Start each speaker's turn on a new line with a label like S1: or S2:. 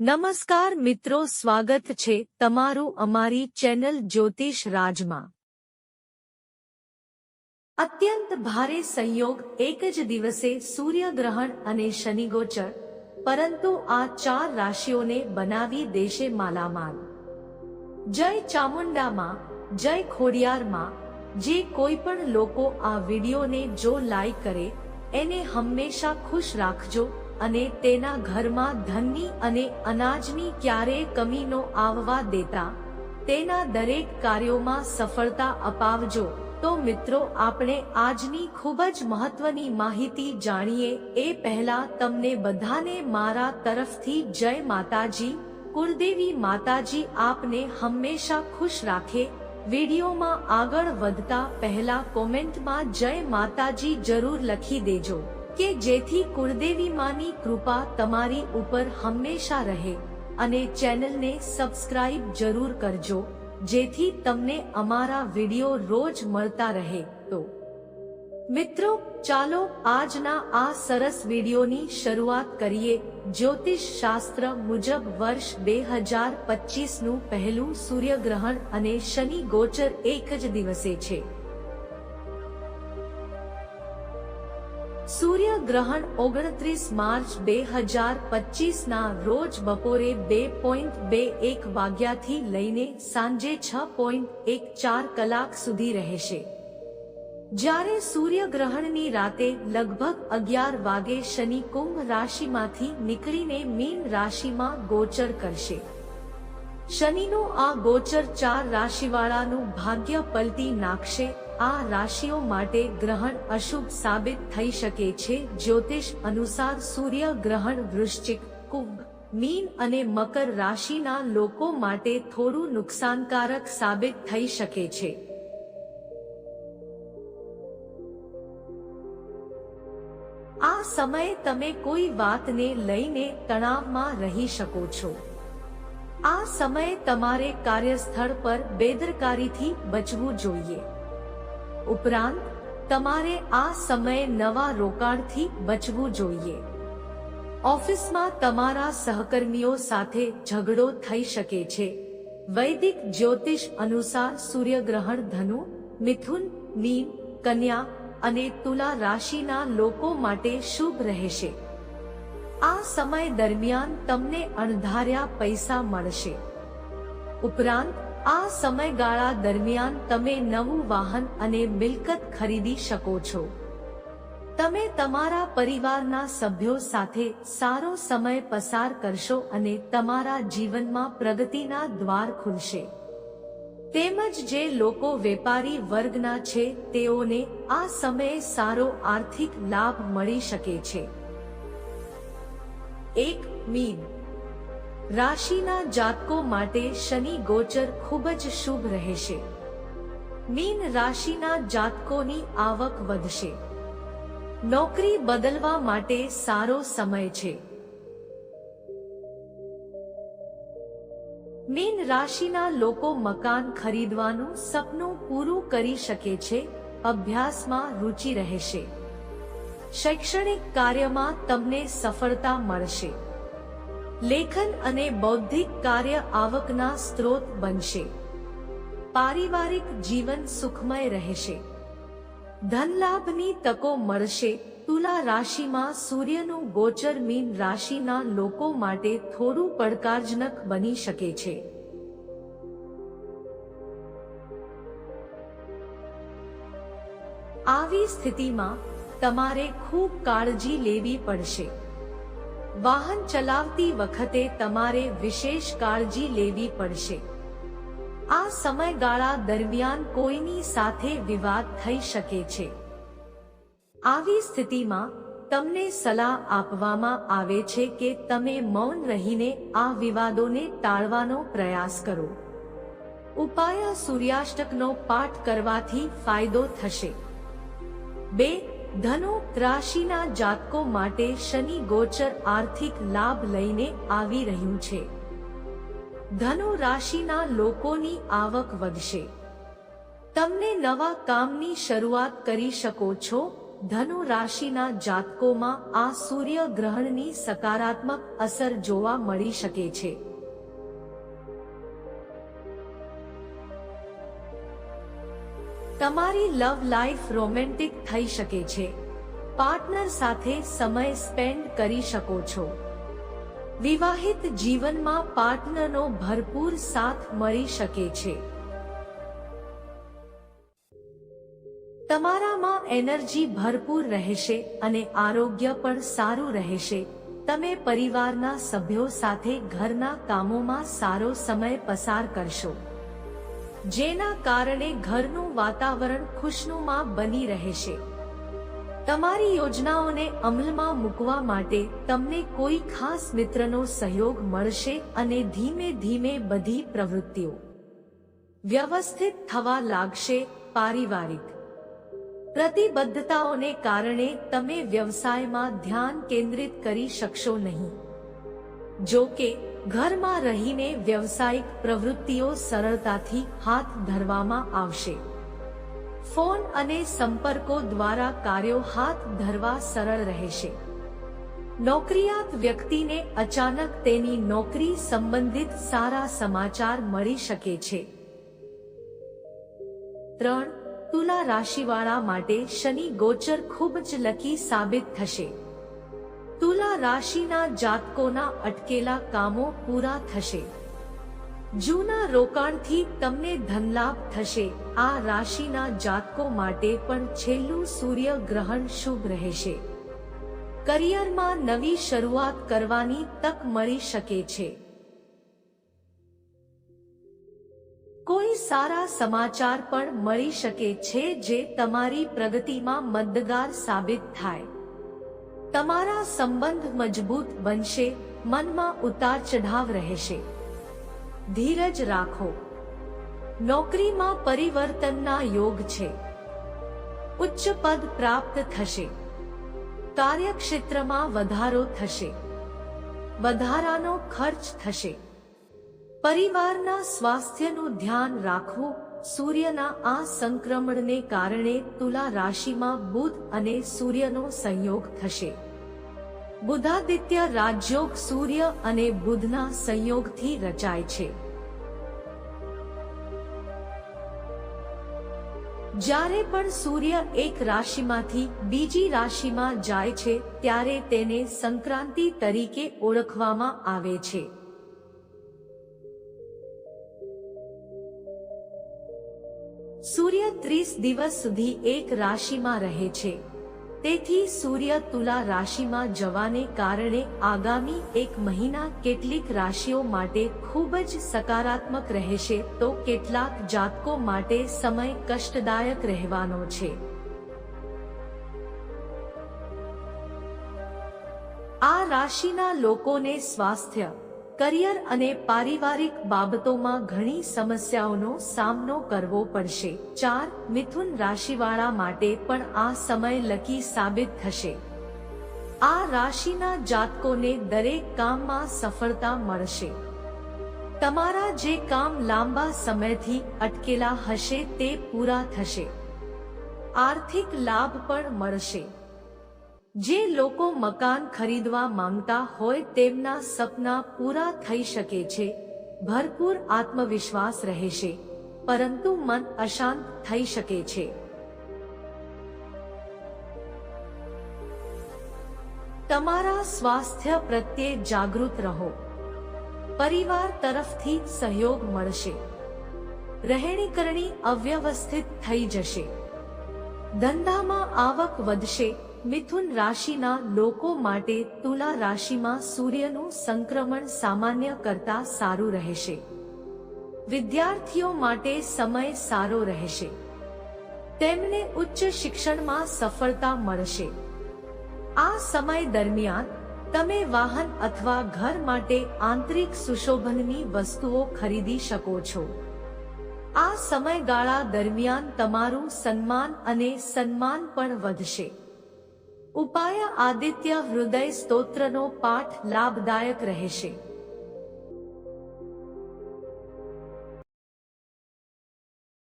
S1: નમસ્કાર મિત્રો, સ્વાગત છે તમારું અમારી ચેનલ જ્યોતિષ રાજમાં. અત્યંત ભારે સંયોગ એક જ દિવસે સૂર્યગ્રહણ અને શનિગોચર પરંતુ આ ચાર રાશિઓને બનાવી દેશે માલામાલ. જય ચામુંડામાં, જય ખોડિયારમાં, જે કોઈ પણ લોકો આ વિડીયોને જો લાઈક કરે, એને હંમેશા ખુશ રાખજો અને તેના ઘરમાં ધનની અને અનાજની ક્યારેય કમી ન આવવા દેતા. તેના દરેક કાર્યોમાં સફળતા અપાવજો. તો મિત્રો, આપણે આજની ખૂબ જ મહત્વની માહિતી જાણીએ. એ પહેલા તમને બધાને મારા તરફથી જય માતાજી. કુળદેવી માતાજી આપને હંમેશા ખુશ રાખે. વિડીયોમાં આગળ વધતા પહેલા કોમેન્ટમાં જય માતાજી જરૂર લખી દેજો. કે જેથી કુળદેવી માની કૃપા તમારી ઉપર હંમેશા રહે અને ચેનલને સબસ્ક્રાઇબ જરૂર કરજો, જેથી તમને અમારા વીડિયો રોજ મળતા રહે તો. મિત્રો, ચાલો આજના આ સરસ વિડીયોની શરૂઆત કરીએ જ્યોતિષ શાસ્ત્ર મુજબ વર્ષ બે હજાર પચીસનું પહેલું સૂર્યગ્રહણ અને શનિ ગોચર એક જ દિવસે છે. ગ્રહણ ઓગણત્રીસ માર્ચ બે હજાર પચીસ ના રોજ બપોરે બે પોઈન્ટ બે એક વાગ્યાથી લઈને સાંજે છ પોઈન્ટ એક ચાર કલાક સુધી રહેશે. જ્યારે સૂર્યગ્રહણની રાતે લગભગ અગિયાર વાગે શનિ કુંભ રાશિમાંથી નીકળીને મીન રાશિમાં ગોચર કરશે. શનિનું આ ગોચર ચાર રાશિવાળાનું ભાગ્ય પલટી નાખશે આ રાશિઓ માટે ગ્રહણ અશુભ સાબિત થઈ શકે છે. જ્યોતિષ અનુસાર સૂર્ય ગ્રહણ વૃશ્ચિક, કુંભ, મીન અને મકર રાશિના લોકો માટે થોડું નુકસાનકારક સાબિત થઈ શકે છે. આ સમયે તમે કોઈ વાતને લઈને તણાવમાં રહી શકો છો. આ સમયે તમારે કાર્યસ્થળ પર બેદરકારીથી બચવું જોઈએ. ઉપરાંત, તમારે આ સમયે નવા રોકાણથી બચવું જોઈએ. ઓફિસમાં તમારા સહકર્મીઓ સાથે ઝઘડો થઈ શકે છે. વૈદિક જ્યોતિષ અનુસાર સૂર્યગ્રહણ ધનુ, મિથુન, મીન, કન્યા અને તુલા રાશિના લોકો માટે શુભ રહેશે. આ સમય દરમિયાન તમને અણધાર્યા પૈસા મળશે. ઉપરાંત આ સમયગાળા દરમિયાન તમે નવું વાહન અને મિલકત ખરીદી શકો છો. તમે તમારા પરિવારના સભ્યો સાથે સારો સમય પસાર કરશો અને તમારા જીવનમાં પ્રગતિના દ્વાર ખુલશે. તેમજ જે લોકો વેપારી વર્ગના છે, તેઓને આ સમયે સારો આર્થિક લાભ મળી શકે છે. એક મીન રાશિના જાતકો માટે શનિ ગોચર ખૂબ જ શુભ રહેશે. મીન રાશિના જાતકોની આવક વધશે. નોકરી બદલવા માટે સારો સમય છે. મીન રાશિના લોકો મકાન ખરીદવાનું સપનું પૂરું કરી શકે છે, અભ્યાસમાં રુચિ રહેશે. શૈક્ષણિક કાર્યમાં તમને સફળતા મળશે. લેખન અને બૌદ્ધિક કાર્ય આવકના સ્ત્રોત બનશે. પારિવારિક જીવન સુખમય રહેશે. ધનલાભની તકો મળશે. તુલા રાશિમાં સૂર્યનું ગોચર મીન રાશિના લોકો માટે થોડું પડકારજનક બની શકે છે. આવી સ્થિતિમાં તમારે ખૂબ કાળજી લેવી પડશે. વાહન ચલાવતી વખતે તમારે વિશેષ કાળજી લેવી પડશે. આ સમયગાળા દરમિયાન કોઈની સાથે વિવાદ થઈ શકે છે. આવી સ્થિતિમાં તમને સલાહ આપવામાં આવે છે કે તમે મૌન રહીને આ વિવાદોને ટાળવાનો પ્રયાસ કરો. ઉપાય સૂર્યાષ્ટકનો પાઠ કરવાથી ફાયદો થશે. બે ધનુ રાશિના જાતકો માટે શનિ ગોચર આર્થિક લાભ લઈને આવી રહ્યું છે. ધનુ રાશિના લોકોની આવક વધશે. તમને નવા કામની શરૂઆત કરી શકો છો. ધનુ રાશિના જાતકોમાં આ સૂર્ય ગ્રહણની સકારાત્મક અસર જોવા મળી શકે છે. તમારી લવ લાઈફ રોમેન્ટિક થઈ શકે છે. પાર્ટનર સાથે સમય સ્પેન્ડ કરી શકો છો. વિવાહિત જીવનમાં પાર્ટનરનો ભરપૂર સાથ મળી શકે છે. તમારામાં એનર્જી ભરપૂર રહેશે અને આરોગ્ય પણ સારું રહેશે. તમે પરિવારના સભ્યો સાથે ઘરના કામોમાં સારો સમય પસાર કરશો. જેના કારણે ઘરનું વાતાવરણ ખુશનુમા બની રહેશે. તમારી યોજનાઓને અમલમાં મૂકવા માટે તમને કોઈ ખાસ મિત્રનો સહયોગ મળશે અને ધીમે ધીમે બધી પ્રવૃત્તિઓ વ્યવસ્થિત થવા લાગશે પારિવારિક પ્રતિબદ્ધતાઓને કારણે તમે વ્યવસાયમાં ધ્યાન કેન્દ્રિત કરી શકશો નહીં. જો કે ઘરમાં રહીને વ્યવસાયિક પ્રવૃત્તિઓ સરળતાથી હાથ ધરવામાં આવશે. ફોન અને સંપર્કો દ્વારા કાર્યો હાથ ધરવા સરળ રહેશે. નોકરિયાત વ્યક્તિને અચાનક તેની નોકરી સંબંધિત સારા સમાચાર મળી શકે છે. ત્રણ, તુલા રાશિવાળા માટે શનિ ગોચર ખૂબ જ લકી સાબિત થશે. તુલા રાશિના જાતકોના અટકેલા કામો પૂરા થશે. જૂના રોકાણથી તમને ધનલાભ થશે. આ રાશિના જાતકો માટે પણ છેલ્લું સૂર્ય ગ્રહણ શુભ રહેશે. કરિયરમાં નવી શરૂઆત કરવાની તક મળી શકે છે. કોઈ સારા સમાચાર પણ મળી શકે છે જે તમારી પ્રગતિમાં મદદગાર સાબિત થાય. તમારા સંબંધ મજબૂત બનશે, મનમાં ઉતાર ચઢાવ રહેશે. ધીરજ રાખો. નોકરીમાં પરિવર્તનના યોગ છે. ઉચ્ચ પદ પ્રાપ્ત થશે. કાર્યક્ષેત્રમાં વધારો થશે. વધારાનો ખર્ચ થશે. પરિવારના સ્વાસ્થ્યનું ધ્યાન રાખવું સૂર્યના આ સંક્રમણને કારણે તુલા રાશિમાં બુધ અને સૂર્યનો સંયોગ થશે. બુધાદિત્ય રાજયોગ સૂર્ય અને બુધના સંયોગથી રચાય છે. જ્યારે પણ સૂર્ય એક રાશિમાંથી બીજી રાશિમાં જાય છે, ત્યારે તેને સંક્રાંતિ તરીકે ઓળખવામાં આવે છે. સૂર્ય ત્રીસ દિવસ સુધી એક રાશિમાં રહે છે. તેથી સૂર્ય તુલા રાશિમાં જવાને કારણે આગામી એક મહિના કેટલીક રાશિઓ માટે ખૂબ જ સકારાત્મક રહેશે તો કેટલાક જાતકો માટે સમય કષ્ટદાયક રહેવાનો છે. આ રાશિના લોકોને સ્વાસ્થ્ય કરિયર અને પારિવારિક બાબતોમાં ઘણી સમસ્યાઓનો સામનો કરવો પડશે. ચાર, મિથુન રાશિવાળા માટે પણ આ સમય લકી સાબિત થશે. આ રાશિના જાતકોને દરેક કામમાં સફળતા મળશે. તમારા જે કામ લાંબા સમયથી અટકેલા હશે તે પૂરા થશે. આર્થિક લાભ પણ મળશે. જે લોકો મકાન ખરીદવા માંગતા હોય તેમના સપના પૂરા થઈ શકે છે, ભરપૂર આત્મવિશ્વાસ રહેશે, પરંતુ મન અશાંત થઈ શકે છે. તમારા સ્વાસ્થ્ય પ્રત્યે જાગૃત રહો. પરિવાર તરફથી સહયોગ મળશે. રહેણીકરણી અવ્યવસ્થિત થઈ જશે. ધંધામાં આવક વધશે. મિથુન રાશિના લોકો માટે તુલા રાશિમાં સૂર્યનું સંક્રમણ સામાન્ય કરતા સારું રહેશે. વિદ્યાર્થીઓ માટે સમય સારો રહેશે. તેમને ઉચ્ચ શિક્ષણમાં સફળતા મળશે. આ સમય દરમિયાન તમે વાહન અથવા ઘર માટે આંતરિક સુશોભનની વસ્તુઓ ખરીદી શકો છો. આ સમયગાળા દરમિયાન તમારું સન્માન અને સન્માન પણ વધશે. ઉપાય આદિત્ય હૃદય સ્તોત્રનો પાઠ લાભદાયક રહેશે.